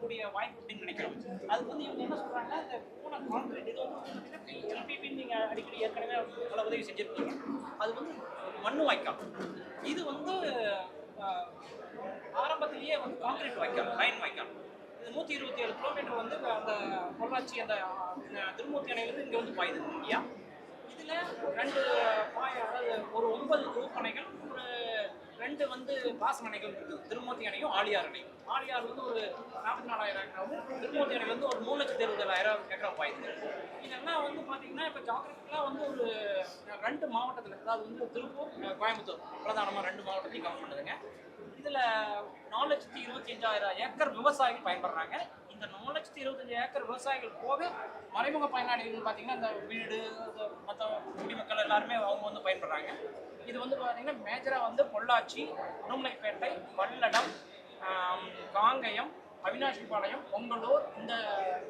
கூடிய வாய்ப்பு அப்படின்னு நினைக்கிறோம். அதுக்கு வந்து இவங்க என்ன சொல்றாங்க இந்த பூனை கான்கிரீட் இது வந்து எல்பிபி நீங்க அடிக்கடி ஏற்கனவே பல உதவி செஞ்சிருக்கீங்க. அது வந்து மண்ணு வாய்க்கால். இது வந்து ஆரம்பத்திலேயே வந்து கான்கிரீட் வாய்க்கால் லைன் வாய்க்கால். இது நூற்றி இருபத்தி ஏழு கிலோமீட்டர் வந்து அந்த பொள்ளாச்சி அந்த திருமூர்த்தி அணையிலிருந்து இங்கே வந்து பாயுது. இல்லையா இதில் ரெண்டு பாய அதாவது ஒரு ஒன்பது தொகுப்பணைகள் ஒரு ரெண்டு வந்து பாசனணைகள் இருக்குது திருமூர்த்தி அணையும் ஆழியார் அணையும். ஆழியார் வந்து ஒரு நாற்பத்தி நாலாயிரம் ஏக்கராவும் திருமூர்த்தி அணை வந்து ஒரு மூணு லட்சத்தி இருபதாயிரம் ஏக்கரா பாயுது. இதெல்லாம் வந்து பார்த்தீங்கன்னா இப்போ ஜாகிரபிக்கலாக வந்து ஒரு ரெண்டு மாவட்டத்தில் அதாவது வந்து திருப்பூர் கோயம்புத்தூர் பிரதானமாக ரெண்டு மாவட்டத்தையும் கவர் பண்ணுதுங்க. இதில் நாலு லட்சத்தி இருபத்தி அஞ்சாயிரம் ஏக்கர் விவசாயிகள் பயன்படுறாங்க. இந்த நாலு லட்சத்தி இருபத்தஞ்சு ஏக்கர் விவசாயிகள் போக மறைமுக பயனாளிகள் பார்த்தீங்கன்னா இந்த வீடு மற்ற குடிமக்கள் எல்லாருமே அவங்க வந்து பயன்படுறாங்க. இது வந்து பார்த்தீங்கன்னா மேஜராக வந்து பொள்ளாச்சி உடுமலைப்பேட்டை பல்லடம் ஆம், காங்கயம் அவினாசிபாளையம் பொங்கலூர் இந்த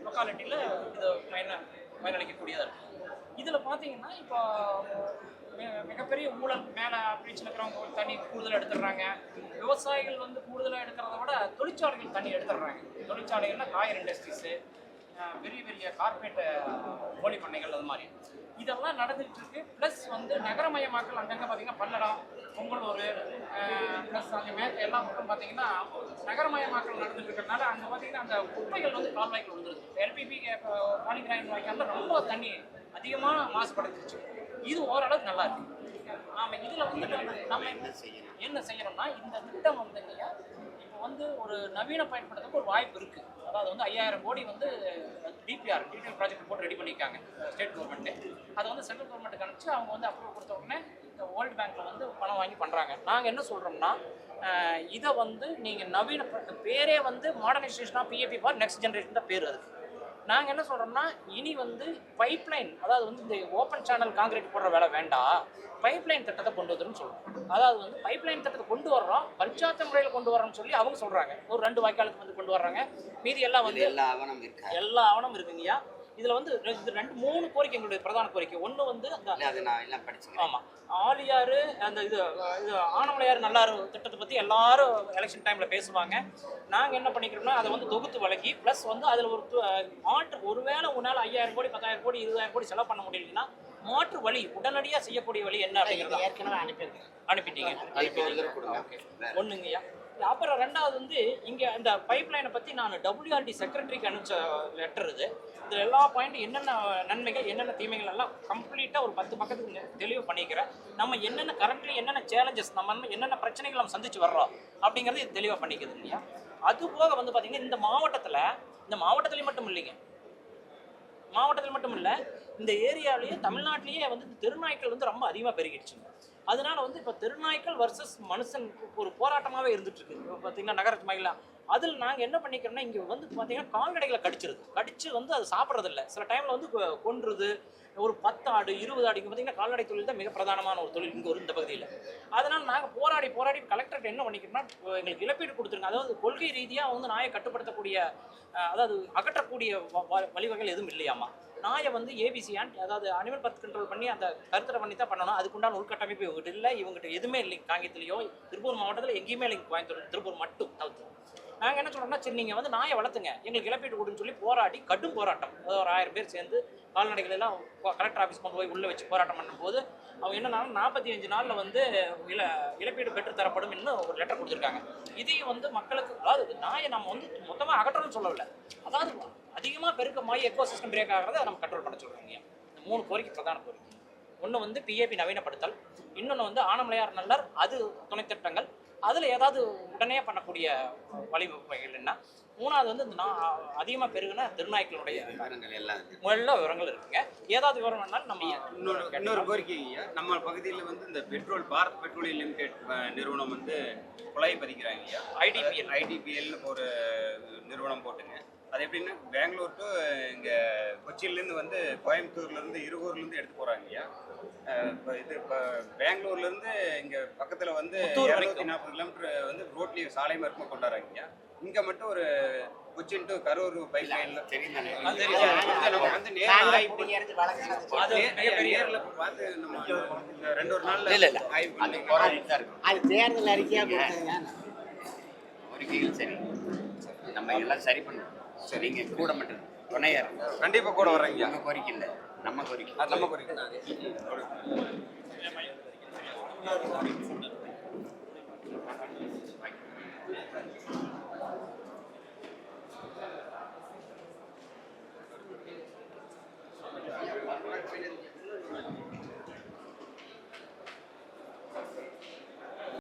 லொக்காலிட்டியில் இது பயன பயனளிக்கக்கூடியதாக இருக்குது இதில் பார்த்தீங்கன்னா இப்போ மிகப்பெரிய ஊழல் மேலே பீச்சில் இருக்கிறவங்க தண்ணி கூடுதலாக எடுத்துடுறாங்க. விவசாயிகள் வந்து கூடுதலாக எடுக்கிறத விட தொழிற்சாலைகள் தண்ணி எடுத்துடுறாங்க. தொழிற்சாலைகள்னா காயர் இண்டஸ்ட்ரீஸு பெரிய பெரிய கார்பரேட் கோழி பண்ணைகள் அது மாதிரி. இதெல்லாம் நடந்துகிட்டு இருக்கு. ப்ளஸ் வந்து நகரமயமாக்கல் அங்கங்கே பார்த்தீங்கன்னா பல்லடம் பொங்கலூர் ப்ளஸ் அங்கே மேற்கு எல்லா பக்கம் பார்த்தீங்கன்னா நகரமயமாக்கல் நடந்துட்டு இருக்கிறதுனால அங்கே பார்த்தீங்கன்னா அந்த குப்பைகள் வந்து கால்வாய்க்கு வந்துருது எல்பிபி பாலிகிராயின் வாய்க்காலில் ரொம்ப தண்ணி அதிகமாக மாசுபடுத்துச்சு இது ஓரளவுக்கு நல்லா இருக்கு. நாம இதுல வந்து நம்ம- என்ன செய்யணும்? என்ன செய்யணும்னா இந்த திட்டம் வந்து இல்லையா இப்போ வந்து ஒரு நவீன பயன்படுத்துறதுக்கு ஒரு வாய்ப்பு இருக்கு. அதாவது வந்து ஐயாயிரம் கோடி வந்து டிபிஆர் டீடைல் ப்ராஜெக்ட் போட்டு ரெடி பண்ணியிருக்காங்க ஸ்டேட் கவர்மெண்ட்டு அதை வந்து சென்ட்ரல் கவர்மெண்ட்டுக்கு அனுப்பிச்சு அவங்க வந்து அப்ரூவ் கொடுத்த உடனே இந்த வேர்ல்டு பேங்க்ல வந்து பணம் வாங்கி பண்றாங்க. நாங்க என்ன சொல்றோம்னா இதை வந்து நீங்க நவீன பேரே வந்து மாடர்னைசேஷனா பிஏபி ஃபார் நெக்ஸ்ட் ஜென்ரேஷன் தான் பேர் அதுக்கு நாங்கள் என்ன சொல்கிறோம்னா இனி வந்து பைப்லைன் அதாவது வந்து இந்த ஓப்பன் சேனல் காங்கிரீட் போடுற வேலை வேண்டாம் பைப்லைன் திட்டத்தை கொண்டு வந்துருன்னு சொல்கிறோம் அதாவது வந்து பைப்லைன் திட்டத்தை கொண்டு வர்றோம் பஞ்சாயத்து முறையில் கொண்டு வரோம்னு சொல்லி அவங்க சொல்கிறாங்க ஒரு ரெண்டு வாய்க்காலுக்கு வந்து கொண்டு வர்றாங்க. மீதி எல்லாம் வந்து எல்லா ஆவணம் இருக்கா? எல்லா ஆவணம் இருக்குங்கய்யா. இதில் வந்து இது ரெண்டு மூணு கோரிக்கை எங்களுடைய பிரதான கோரிக்கை. ஒன்று வந்து அந்த அது நான் எல்லாம் படிச்சுக்கிறேன் ஆமாம் ஆலியாறு அந்த இது இது ஆனமலையாறு நல்லாறு திட்டத்தை பற்றி எல்லாரும் எலெக்ஷன் டைமில் பேசுவாங்க. நாங்கள் என்ன பண்ணிக்கிறோம்னா அதை வந்து தொகுத்து வழங்கி ப்ளஸ் வந்து அதில் ஒரு மாற்று ஒருவேளை உன்னால் ஐயாயிரம் கோடி பத்தாயிரம் கோடி இருபதாயிரம் கோடி செலவு பண்ண முடியலன்னா மாற்று வழி உடனடியாக செய்யக்கூடிய வழி என்ன அப்படிங்கிறத ஏற்கனவே அனுப்பியிருக்கேன். அனுப்பிட்டீங்க. இப்போ ஒரு அப்புறம் ரெண்டாவது வந்து இங்கே இந்த பைப் லைனை பற்றி நான் டபிள்யூஆர்டி செக்ரட்டரிக்கு அனுப்பிச்ச லெட்டர் இது. இதில் எல்லா பாயிண்ட் என்னென்ன நன்மைகள் என்னென்ன தீமைகள் எல்லாம் கம்ப்ளீட்டாக ஒரு பத்து பக்கத்துக்கு தெளிவு பண்ணிக்கிறேன். நம்ம என்னென்ன கரண்ட்லி என்னென்ன சேலஞ்சஸ் நம்ம என்ன- என்னென்ன பிரச்சனைகள் நம்ம சந்திச்சு வர்றோம் அப்படிங்கிறது இது தெளிவாக பண்ணிக்குது இல்லையா? அது போக வந்து பார்த்திங்கன்னா இந்த மாவட்டத்தில் இந்த மாவட்டத்துலேயும் மட்டும் இல்லைங்க. மாவட்டத்தில் மட்டும் இல்லை இந்த ஏரியாவிலேயே தமிழ்நாட்டிலேயே வந்து இந்த வந்து ரொம்ப அதிகமாக பெருகிடுச்சுங்க. அதனால வந்து இப்போ தெருநாய்க்கள் வர்சஸ் மனுஷன் ஒரு போராட்டமாகவே இருந்துட்டு இருக்கு இப்போ பார்த்தீங்கன்னா நகரத்து மயிலாம் அதில் நாங்கள் என்ன பண்ணிக்கிறோம்னா இங்கே வந்து பார்த்தீங்கன்னா கால்நடைகளை கடிச்சிருது. கடிச்சு வந்து அது சாப்பிட்றதில்ல. சில டைமில் வந்து கொன்றுது. ஒரு பத்து ஆடு இருபது ஆடு இங்கே பார்த்தீங்கன்னா கால்நடை தொழில் தான் மிக பிரதானமான ஒரு தொழில் இங்கே ஒரு இந்த பகுதியில். அதனால் நாங்கள் போராடி போராடி கலெக்டர்கிட்ட என்ன பண்ணிக்கிறோம்னா எங்களுக்கு இழப்பீடு கொடுத்துருங்க அதாவது கொள்கை ரீதியாக வந்து நாயை கட்டுப்படுத்தக்கூடிய அதாவது அகற்றக்கூடிய வ- வழிவகைகள் எதுவும் இல்லையாமா? நாயை வந்து ஏபிசி அதாவது அனிமல் பர்த் கண்ட்ரோல் பண்ணி அந்த கருத்தரை பண்ணி தான் பண்ணணும். அதுக்குண்டான உள்கட்டமைப்பு இவங்ககிட்ட இல்லை. இவங்ககிட்ட எதுவுமே இல்லைங்க. காங்கியத்துலேயோ திருப்பூர் மாவட்டத்தில் எங்கேயுமே இல்லைங்க. கோயம்புத்தூர் திருப்பூர் மட்டும் தவிர்த்து. நாங்கள் என்ன சொல்கிறோம்னா சரி நீங்கள் வந்து நாயை வளர்த்துங்க. எங்களுக்கு இழப்பீடு கொடுன்னு சொல்லி போராடி கடும் போராட்டம். அதாவது ஒரு ஆயிரம் பேர் சேர்ந்து கால்நடைகள் எல்லாம் கலெக்டர் ஆஃபீஸ் கொண்டு போய் உள்ளே வச்சு போராட்டம் பண்ணும்போது அவங்க என்னன்னாலும் நாற்பத்தி அஞ்சு நாளில் வந்து இல இழப்பீடு பெற்று தரப்படும் இன்னும் ஒரு லெட்டர் கொடுத்துருக்காங்க. இதையும் வந்து மக்களுக்கு அதாவது நாயை நம்ம வந்து மொத்தமாக அகற்றணும்னு சொல்லவில்லை. அதாவது அதிகமாக பெருக்கமாகி எக்கோ சிஸ்டம் பிரேக் ஆகிறத நம்ம கண்ட்ரோல் பண்ண சொல்கிறாங்க இந்த மூணு கோரிக்கை பிரதான கோரிக்கை. ஒன்று வந்து பிஏபி நவீனப்படுத்தல் இன்னொன்று வந்து ஆனமலையார் நல்லர் அது துணைத் திட்டங்கள். அதில் ஏதாவது உடனே பண்ணக்கூடிய வழிவகைகள் என்ன? மூணாவது வந்து இந்த நான் அதிகமாக பெருகுன திருநாய்க்களுடைய விவரங்கள் எல்லாம். முதல்ல விவரங்கள் இருக்குங்க. ஏதாவது விவரம் வேணாலும் நம்ம இன்னொரு இன்னொரு கோரிக்கைங்க நம்ம பகுதியில் வந்து இந்த பெட்ரோல் பாரத் பெட்ரோலியம் லிமிடெட் நிறுவனம் வந்து குழாய் பதிக்கிறாங்க IDPL. ஐடிபிஎல்னு ஒரு நிறுவனம் போட்டுங்க. அது எப்படின்னா பெங்களூர் டு இங்கே கொச்சியிலேருந்து வந்து கோயம்புத்தூர்லேருந்து இருகூர்லேருந்து எடுத்து போகிறாங்க அஹ், இப்ப இது இப்போ பெங்களூர்லேருந்து இங்கே பக்கத்தில் வந்து இரநூத்தி. நாற்பது கிலோமீட்டர் வந்து ரோட்லேயும் சாலை மார்க்கமாக கொண்டாடுறாங்க ஐயா. இங்கே மட்டும் ஒரு கொச்சின் டு கரூர் பைப் லைனில் தெரியும். வந்து நேர்ல பார்த்து நம்ம ரெண்டு ஒரு நாள்ல இல்ல, இல்ல. அது தேர்தல் அறிக்கையாக சரி. நம்ம நம்ம எல்லாம் சரி பண்ணுவோம் சரிங்க கூட மட்டும் துணையா கண்டிப்பா கூட வர்றீங்க. உங்க கோரிக்கை இல்லை. நம்ம கோரிக்கை. நம்ம கோரிக்கை.